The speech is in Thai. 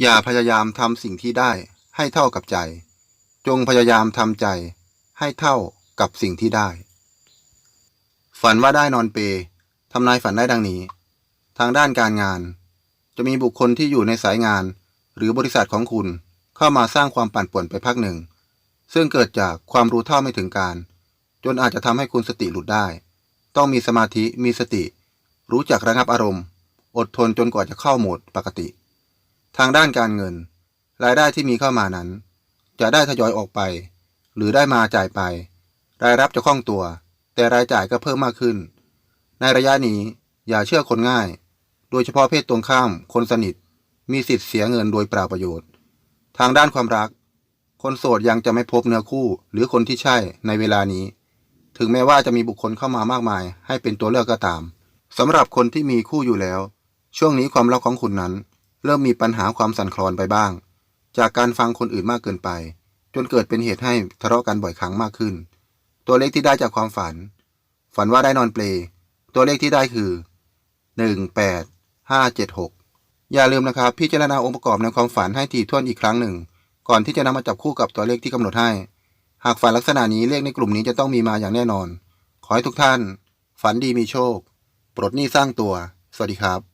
อย่าพยายามทำสิ่งที่ได้ให้เท่ากับใจ จงพยายามทำใจให้เท่ากับสิ่งที่ได้ ฝันว่าได้นอนเปลทำนายฝันได้ดังนี้ ทางด้านการงาน จะมีบุคคลที่อยู่ในสายงาน หรือบริษัทของคุณเข้ามาสร้างความปั่นป่วนไปพักหนึ่ง ซึ่งเกิดจากความรู้เท่าไม่ถึงการ จนอาจจะทำให้คุณสติหลุดได้ ต้องมีสมาธิมีสติ รู้จักระงับอารมณ์ อดทนจนกว่าจะเข้าโหมดปกติ ทางด้านการเงิน รายได้ที่มีเข้ามานั้น จะได้ทยอยออกไป หรือได้มาจ่ายไป รายรับจะคล่องตัว แต่รายจ่ายก็เพิ่มมากขึ้น ในระยะนี้อย่าเชื่อคนง่าย โดยเฉพาะเพศตรงข้าม คนสนิท มีสิทธิ์เสียเงินโดยเปล่าประโยชน์ ทางด้านความรัก คนโสดยังจะไม่พบเนื้อคู่ หรือคนที่ใช่ในเวลานี้ ถึงแม้ว่าจะมีบุคคลเข้ามามากมาย ให้เป็นตัวเลือกก็ตามสำหรับคนที่มีคู่อยู่แล้ว ช่วงนี้ความรักของคุณนั้น เริ่มมีปัญหาความสั่นคลอนไปบ้าง จากการฟังคนอื่นมากเกินไป จนเกิดเป็นเหตุให้ทะเลาะกันบ่อยครั้งมากขึ้น ตัวเลขที่ได้จากความฝัน ฝันว่าได้นอนเปลตัวเลขที่ได้คือ 1 8 5 7 6 อย่าลืมนะครับ พิจารณาองค์ประกอบในความฝันให้ถี่ถ้วนอีกครั้งหนึ่ง ก่อนที่จะนำมาจับคู่กับตัวเลขที่กำหนดให้ หากฝันลักษณะนี้เลขในกลุ่มนี้จะต้องมีมาอย่างแน่นอน ขอให้ทุกท่าน ฝันดีมีโชค ปลดหนี้สร้างตัว สวัสดีครับ